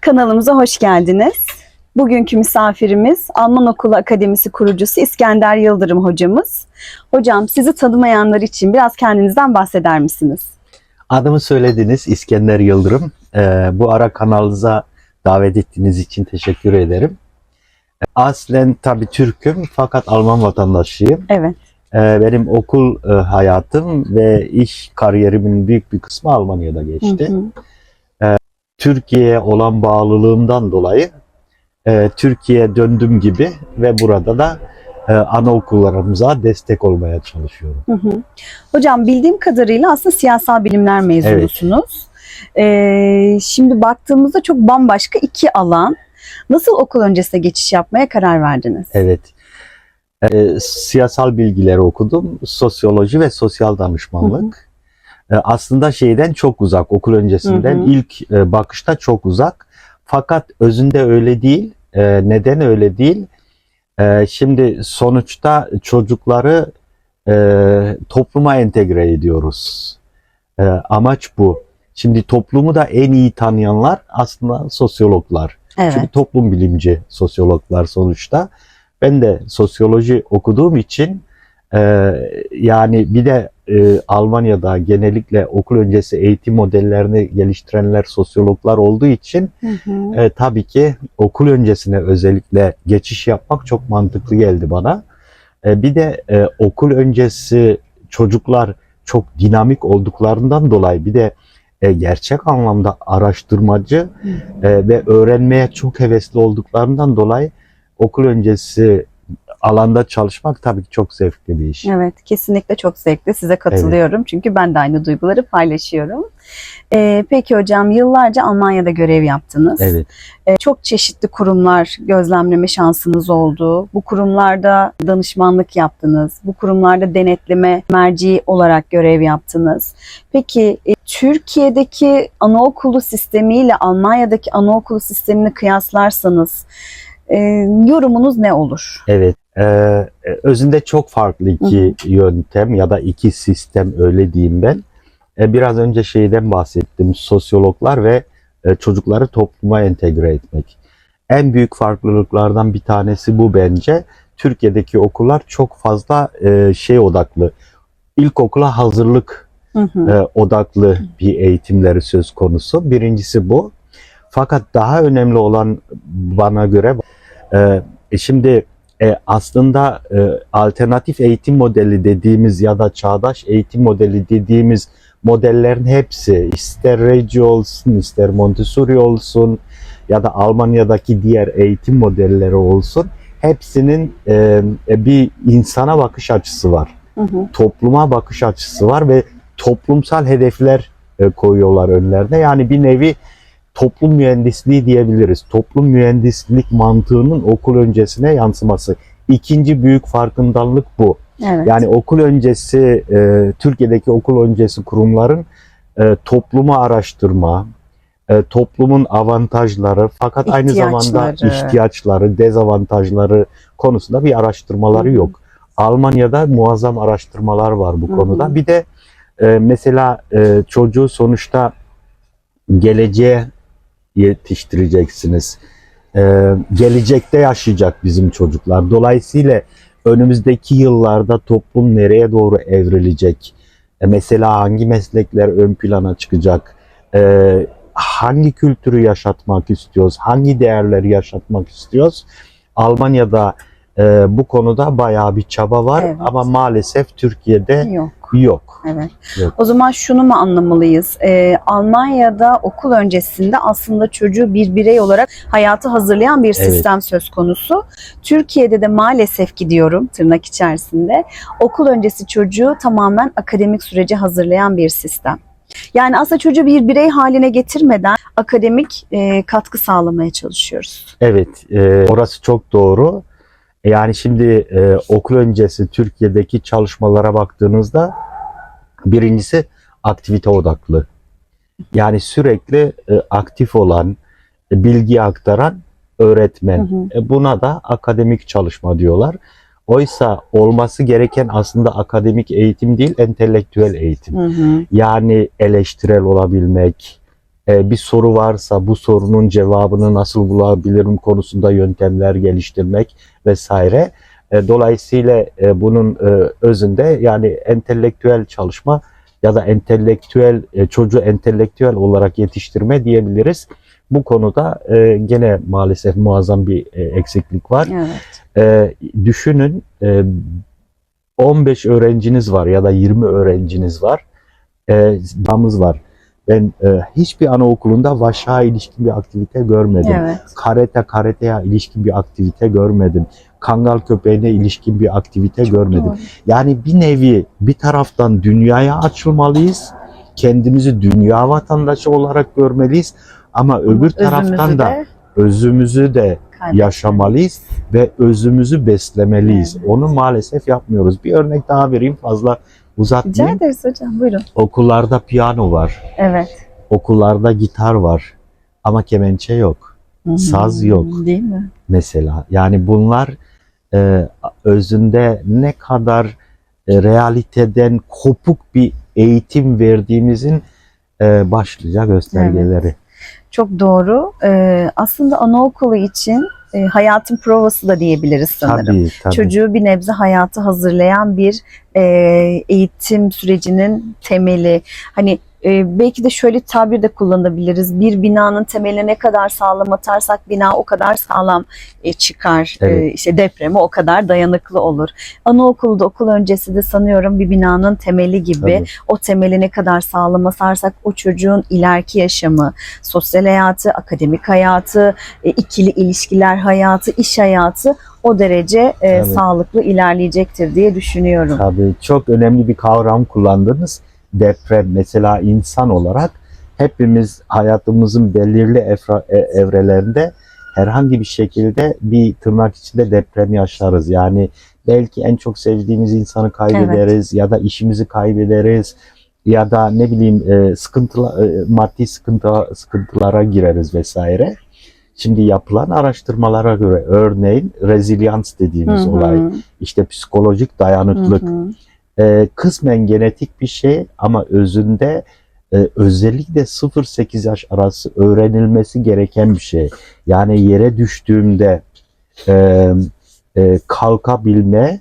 Kanalımıza hoş geldiniz. Bugünkü misafirimiz Alman Okulu Akademisi kurucusu İskender Yıldırım hocamız. Hocam sizi tanımayanlar için biraz kendinizden bahseder misiniz? Adımı söylediniz İskender Yıldırım. Ee, bu ara kanalınıza davet ettiğiniz için teşekkür ederim. Aslen tabii Türk'üm fakat Alman vatandaşıyım. Evet. Ee, benim okul e, hayatım ve iş kariyerimin büyük bir kısmı Almanya'da geçti. Hı hı. Türkiye'ye olan bağlılığımdan dolayı e, Türkiye'ye döndüm gibi ve burada da e, anaokullarımıza destek olmaya çalışıyorum. Hı hı. Hocam bildiğim kadarıyla aslında siyasal bilimler mezunusunuz. Ee, şimdi baktığımızda çok bambaşka iki alan. Nasıl okul öncesine geçiş yapmaya karar verdiniz? Evet. Ee, siyasal bilgileri okudum. Sosyoloji ve sosyal danışmanlık. Ee, aslında şeyden çok uzak. Okul öncesinden Hı hı. ilk e, bakışta çok uzak. Fakat özünde öyle değil. Ee, neden öyle değil? Şimdi sonuçta çocukları e, topluma entegre ediyoruz. Amaç bu. Şimdi toplumu da en iyi tanıyanlar aslında sosyologlar. Evet. Çünkü toplum bilimci sosyologlar sonuçta. Ben de sosyoloji okuduğum için e, yani bir de e, Almanya'da genellikle okul öncesi eğitim modellerini geliştirenler sosyologlar olduğu için Hı hı. e, tabii ki okul öncesine özellikle geçiş yapmak çok mantıklı geldi bana. E, bir de e, okul öncesi çocuklar çok dinamik olduklarından dolayı bir de e, gerçek anlamda araştırmacı e, ve öğrenmeye çok hevesli olduklarından dolayı okul öncesi alanda çalışmak tabii ki çok zevkli bir iş. Evet, kesinlikle çok zevkli. Size katılıyorum. Çünkü ben de aynı duyguları paylaşıyorum. Ee, peki hocam, yıllarca Almanya'da görev yaptınız. Evet. Ee, çok çeşitli kurumlar gözlemleme şansınız oldu. Bu kurumlarda danışmanlık yaptınız. Bu kurumlarda denetleme merci olarak görev yaptınız. Peki e, Türkiye'deki anaokulu sistemiyle Almanya'daki anaokulu sistemini kıyaslarsanız e, yorumunuz ne olur? Evet. Ee, özünde çok farklı iki yöntem ya da iki sistem öyle diyeyim ben. Ee, biraz önce şeyden bahsettim. Sosyologlar ve e, çocukları topluma entegre etmek. En büyük farklılıklardan bir tanesi bu bence. Türkiye'deki okullar çok fazla e, şey odaklı. İlkokula hazırlık Hı hı. e, odaklı bir eğitimleri söz konusu. Birincisi bu. Fakat daha önemli olan bana göre e, e, şimdi e, aslında e, alternatif eğitim modeli dediğimiz ya da çağdaş eğitim modeli dediğimiz modellerin hepsi ister Reggio olsun ister Montessori olsun ya da Almanya'daki diğer eğitim modelleri olsun hepsinin e, e, bir insana bakış açısı var Hı hı. topluma bakış açısı var ve toplumsal hedefler e, koyuyorlar önlerine. Yani bir nevi toplum mühendisliği diyebiliriz. Toplum mühendislik mantığının okul öncesine yansıması. İkinci büyük farkındalık bu. Evet. Yani okul öncesi, e, Türkiye'deki okul öncesi kurumların e, toplumu araştırma, e, toplumun avantajları fakat aynı zamanda İhtiyaçları. dezavantajları konusunda bir araştırmaları Hı hı. yok. Almanya'da muazzam araştırmalar var bu Hı hı. konuda. Bir de e, mesela e, çocuğu sonuçta geleceğe yetiştireceksiniz. E, gelecekte yaşayacak bizim çocuklar. Dolayısıyla önümüzdeki yıllarda toplum nereye doğru evrilecek? E, mesela hangi meslekler ön plana çıkacak? E, hangi kültürü yaşatmak istiyoruz? Hangi değerleri yaşatmak istiyoruz? Almanya'da e, bu konuda bayağı bir çaba var Evet. ama maalesef Türkiye'de Yok. Yok. Evet. Yok. O zaman şunu mu anlamalıyız? Ee, Almanya'da okul öncesinde aslında çocuğu bir birey olarak hayatı hazırlayan bir Evet. sistem söz konusu. Türkiye'de de maalesef gidiyorum tırnak içerisinde okul öncesi çocuğu tamamen akademik sürece hazırlayan bir sistem. Yani aslında çocuğu bir birey haline getirmeden akademik e, katkı sağlamaya çalışıyoruz. Evet, e, orası çok doğru. Yani şimdi e, okul öncesi Türkiye'deki çalışmalara baktığınızda birincisi aktivite odaklı. Yani sürekli e, aktif olan, e, bilgi aktaran öğretmen. Hı hı. E, buna da akademik çalışma diyorlar. Oysa olması gereken aslında akademik eğitim değil, entelektüel eğitim. Hı hı. Yani eleştirel olabilmek, bir soru varsa bu sorunun cevabını nasıl bulabilirim konusunda yöntemler geliştirmek vesaire. E, dolayısıyla e, bunun e, özünde yani entelektüel çalışma ya da entelektüel e, çocuğu entelektüel olarak yetiştirme diyebiliriz. Bu konuda e, gene maalesef muazzam bir e, eksiklik var. Evet. E, düşünün e, 15 öğrenciniz var ya da 20 öğrenciniz var. E, damız var. Ben e, hiçbir anaokulunda vaşağa ilişkin bir aktivite görmedim. Evet. Karate karateye ilişkin bir aktivite görmedim. Kangal köpeğine ilişkin bir aktivite Çok görmedim. doğru. Yani bir nevi bir taraftan dünyaya açılmalıyız. Kendimizi dünya vatandaşı olarak görmeliyiz. Ama öbür taraftan Özümüzü da de özümüzü de yaşamalıyız ve özümüzü beslemeliyiz. Evet. Onu maalesef yapmıyoruz. Bir örnek daha vereyim fazla Rica uzatmayayım. ederiz hocam. Buyurun. Okullarda piyano var. Evet. Okullarda gitar var. Ama kemençe yok Hı hı. Saz yok. Değil mi? mesela. Yani bunlar e, özünde ne kadar e, realiteden kopuk bir eğitim verdiğimizin e, başlıca göstergeleri. Çok doğru. Ee, aslında anaokulu için e, hayatın provası da diyebiliriz sanırım. Tabii tabii. Çocuğu bir nebze hayatı hazırlayan bir e, eğitim sürecinin temeli. Hani e, belki de şöyle tabir de kullanabiliriz. Bir binanın temeline ne kadar sağlam atarsak bina o kadar sağlam e, çıkar. E, Evet. işte depreme o kadar dayanıklı olur. Anaokulda okul öncesi de sanıyorum bir binanın temeli gibi. Tabii. O temeli ne kadar sağlam asarsak o çocuğun ileriki yaşamı, sosyal hayatı, akademik hayatı, e, ikili ilişkiler hayatı, iş hayatı o derece e, sağlıklı ilerleyecektir diye düşünüyorum. Tabii çok önemli bir kavram kullandınız. Deprem mesela insan olarak hepimiz hayatımızın belirli efra- e- evrelerinde herhangi bir şekilde bir tırnak içinde deprem yaşarız. Yani belki en çok sevdiğimiz insanı kaybederiz ya da işimizi kaybederiz ya da ne bileyim e, sıkıntıla, e, maddi sıkıntı, sıkıntılara gireriz vesaire. Şimdi yapılan araştırmalara göre örneğin rezilyans dediğimiz Hı hı, olay işte psikolojik hı dayanıklılık hı. E, kısmen genetik bir şey ama özünde e, özellikle 0-8 yaş arası öğrenilmesi gereken bir şey. Yani yere düştüğümde e, e, kalkabilme,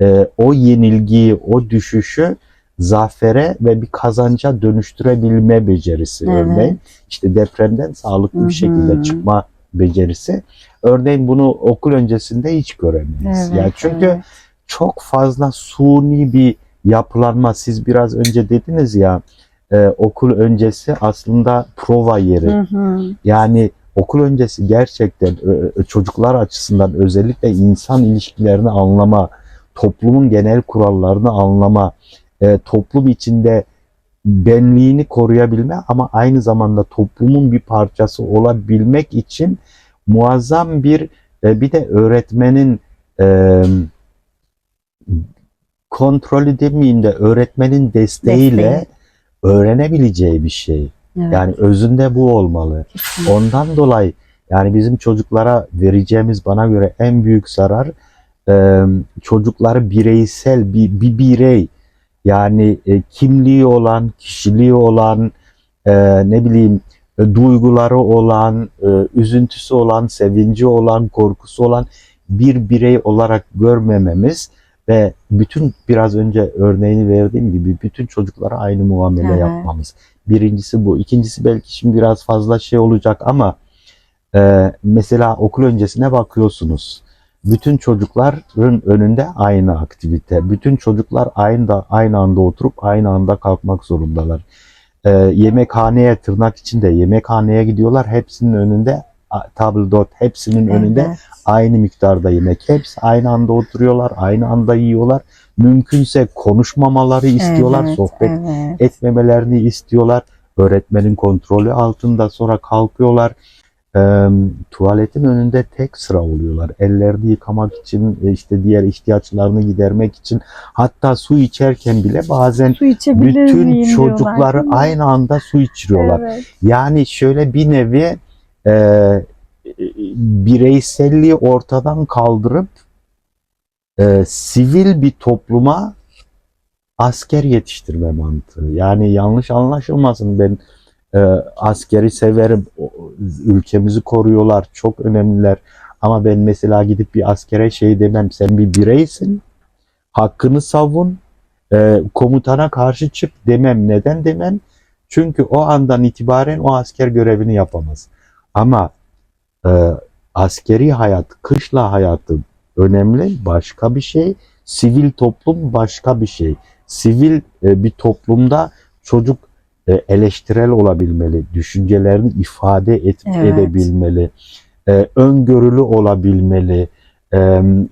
e, o yenilgiyi, o düşüşü zafere ve bir kazanca dönüştürebilme becerisi Evet. örneğin. İşte depremden sağlıklı Hı hı. bir şekilde çıkma becerisi. Örneğin bunu okul öncesinde hiç göremeyiz. Evet, yani çünkü evet. Çok fazla suni bir yapılanma. Siz biraz önce dediniz ya e, okul öncesi aslında prova yeri. Hı hı. Yani okul öncesi gerçekten e, e, çocuklar açısından özellikle insan ilişkilerini anlama, toplumun genel kurallarını anlama, e, toplum içinde benliğini koruyabilme ama aynı zamanda toplumun bir parçası olabilmek için muazzam bir e, bir de öğretmenin e, kontrolü demeyeyim de öğretmenin desteğiyle Desteği. öğrenebileceği bir şey. Evet. Yani özünde bu olmalı. kesinlikle. Ondan dolayı yani bizim çocuklara vereceğimiz bana göre en büyük zarar e, çocukları bireysel bir, bir birey yani e, kimliği olan, kişiliği olan, e, ne bileyim e, duyguları olan, e, üzüntüsü olan, sevinci olan, korkusu olan bir birey olarak görmememiz ve bütün biraz önce örneğini verdiğim gibi bütün çocuklara aynı muamele Evet. yapmamız. Birincisi bu. İkincisi belki şimdi biraz fazla şey olacak ama e, mesela okul öncesine bakıyorsunuz. Bütün çocukların önünde aynı aktivite. Bütün çocuklar aynı da aynı anda oturup aynı anda kalkmak zorundalar. E, yemekhaneye tırnak içinde yemekhaneye gidiyorlar. Hepsinin önünde tabldot, hepsinin önünde Evet. Aynı miktarda yemek. Hepsi aynı anda oturuyorlar, aynı anda yiyorlar. Mümkünse konuşmamaları istiyorlar, Evet, sohbet evet. etmemelerini istiyorlar. Öğretmenin kontrolü altında sonra kalkıyorlar. Eee, tuvaletin önünde tek sıra oluyorlar. Ellerini yıkamak için, e, işte diğer ihtiyaçlarını gidermek için. Hatta su içerken bile bazen Su bütün diyorlar, çocukları mi? aynı anda su içiriyorlar. Evet. Yani şöyle bir nevi e, bireyselliği ortadan kaldırıp e, sivil bir topluma asker yetiştirme mantığı. Yani yanlış anlaşılmasın ben e, askeri severim. Ülkemizi koruyorlar. Çok önemliler. Ama ben mesela gidip bir askere şey demem. Sen bir bireysin. Hakkını savun. e, komutana karşı çık demem. Neden demem? Çünkü o andan itibaren o asker görevini yapamaz. Ama e, askeri hayat, kışla hayatı önemli. Başka bir şey. Sivil toplum başka bir şey. Sivil e, bir toplumda çocuk e, eleştirel olabilmeli, düşüncelerini ifade et, Evet. edebilmeli, e, öngörülü olabilmeli, e,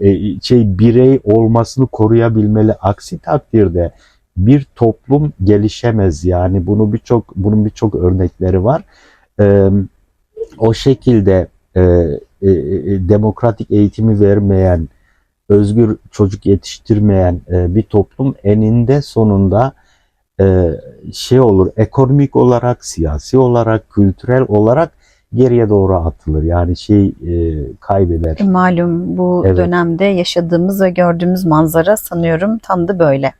e, şey birey olmasını koruyabilmeli. Aksi takdirde bir toplum gelişemez yani bunu birçok bunun birçok örnekleri var. E, o şekilde e, e, e, demokratik eğitimi vermeyen, özgür çocuk yetiştirmeyen e, bir toplum eninde sonunda e, şey olur ekonomik olarak, siyasi olarak, kültürel olarak geriye doğru atılır. Yani şey e, kaybeder. E, Malum bu Evet. dönemde yaşadığımız ve gördüğümüz manzara sanıyorum tam da böyle.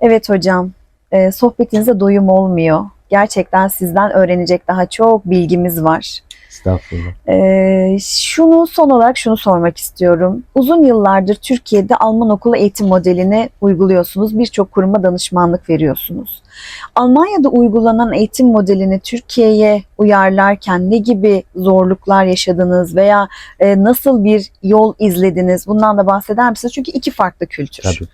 Evet hocam, e, sohbetinize doyum olmuyor. Gerçekten sizden öğrenecek daha çok bilgimiz var. Estağfurullah. Ee, şunu son olarak şunu sormak istiyorum. Uzun yıllardır Türkiye'de Alman okulu eğitim modelini uyguluyorsunuz. Birçok kuruma danışmanlık veriyorsunuz. Almanya'da uygulanan eğitim modelini Türkiye'ye uyarlarken ne gibi zorluklar yaşadınız veya e, nasıl bir yol izlediniz? Bundan da bahseder misiniz? Çünkü iki farklı kültür. Tabii.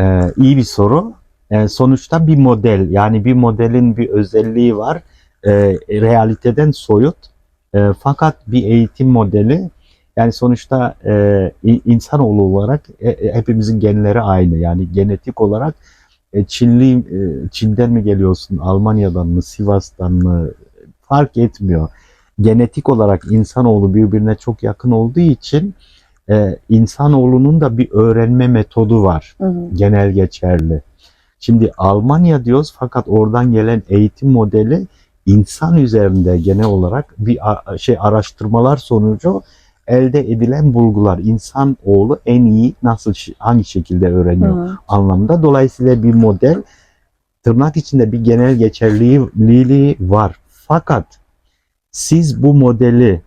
Ee, iyi bir soru. Ee, sonuçta bir model yani bir modelin bir özelliği var. Ee, realiteden soyut. Ee, fakat bir eğitim modeli yani sonuçta e, insanoğlu olarak e, e, hepimizin genleri aynı. Yani genetik olarak e, Çinli, e, Çin'den mi geliyorsun, Almanya'dan mı, Sivas'tan mı fark etmiyor. Genetik olarak insanoğlu birbirine çok yakın olduğu için e, insanoğlunun da bir öğrenme metodu var Hı hı. genel geçerli. Şimdi Almanya diyoruz fakat oradan gelen eğitim modeli insan üzerinde genel olarak bir şey araştırmalar sonucu elde edilen bulgular. İnsan oğlu en iyi nasıl hangi şekilde öğreniyor Hı. anlamda. Dolayısıyla bir model tırnak içinde bir genel geçerliliği var. Fakat siz bu modeli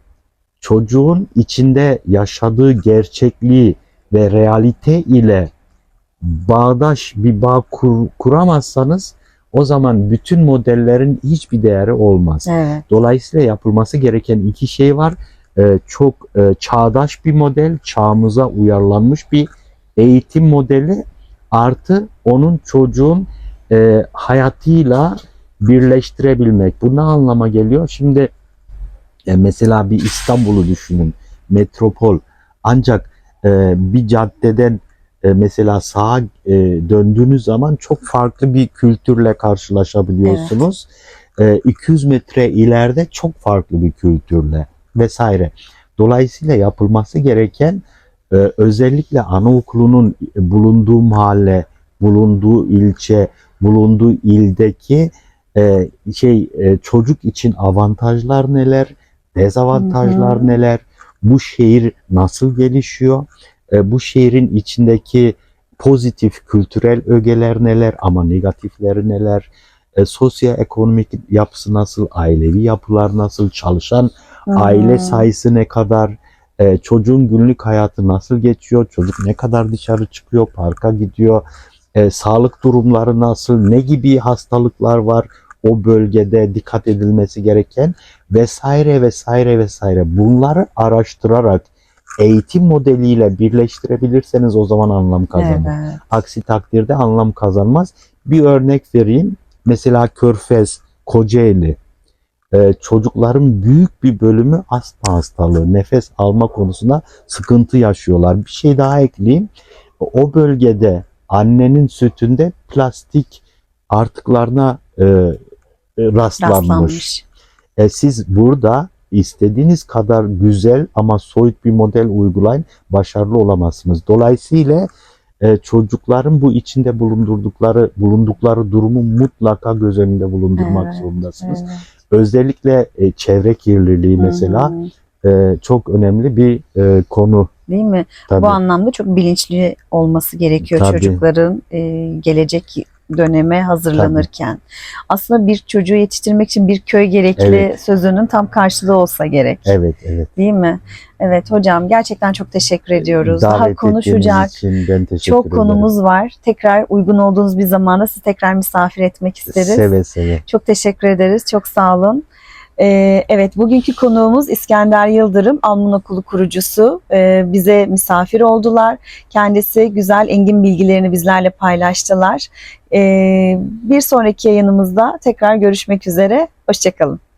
çocuğun içinde yaşadığı gerçekliği ve realite ile bağdaş bir bağ kur- kuramazsanız o zaman bütün modellerin hiçbir değeri olmaz. Evet. Dolayısıyla yapılması gereken iki şey var. Ee, çok e, çağdaş bir model, çağımıza uyarlanmış bir eğitim modeli artı onun çocuğun e, hayatıyla birleştirebilmek. Bu ne anlama geliyor? Şimdi e, mesela bir İstanbul'u düşünün, metropol. Ancak e, bir caddeden e, mesela sağa e, döndüğünüz zaman çok farklı bir kültürle karşılaşabiliyorsunuz. E, 200 metre ileride çok farklı bir kültürle vesaire. Dolayısıyla yapılması gereken e, özellikle anaokulunun bulunduğu mahalle, bulunduğu ilçe, bulunduğu ildeki e, şey e, çocuk için avantajlar neler, dezavantajlar Hı hı. neler, bu şehir nasıl gelişiyor, bu şehrin içindeki pozitif kültürel ögeler neler ama negatifleri neler, e, sosyoekonomik yapısı nasıl, ailevi yapılar nasıl, çalışan Hı. aile sayısı ne kadar, e, çocuğun günlük hayatı nasıl geçiyor, çocuk ne kadar dışarı çıkıyor, parka gidiyor, e, sağlık durumları nasıl, ne gibi hastalıklar var o bölgede dikkat edilmesi gereken? Vesaire vesaire vesaire. Bunları araştırarak eğitim modeliyle birleştirebilirseniz o zaman anlam kazanır. Evet. Aksi takdirde anlam kazanmaz. Bir örnek vereyim. Mesela Körfez, Kocaeli. Ee, çocukların büyük bir bölümü astma hastalığı, nefes alma konusunda sıkıntı yaşıyorlar. Bir şey daha ekleyeyim. O bölgede annenin sütünde plastik artıklarına e, e, rastlanmış. Rastlanmış. E, siz burada istediğiniz kadar güzel ama soyut bir model uygulayın başarılı olamazsınız. Dolayısıyla e, çocukların bu içinde bulundurdukları bulundukları durumu mutlaka göz önünde bulundurmak Evet, zorundasınız. Evet. Özellikle e, çevre kirliliği mesela e, çok önemli bir e, konu. Değil mi? Tabii. Bu anlamda çok bilinçli olması gerekiyor Tabii. çocukların e, gelecek döneme hazırlanırken. Aslında bir çocuğu yetiştirmek için bir köy gerekli Evet. sözünün tam karşılığı olsa gerek. Evet, evet. Değil mi? Evet hocam gerçekten çok teşekkür ediyoruz. Davet Daha konuşacak için ben teşekkür çok ederim. konumuz var. Tekrar uygun olduğunuz bir zamanda sizi tekrar misafir etmek isteriz. Seve seve. Çok teşekkür ederiz. Çok sağ olun. Ee, evet bugünkü konuğumuz İskender Yıldırım, Alman Okulu kurucusu. Ee, bize misafir oldular. Kendisi güzel engin bilgilerini bizlerle paylaştılar. Ee, bir sonraki yayınımızda tekrar görüşmek üzere. Hoşçakalın.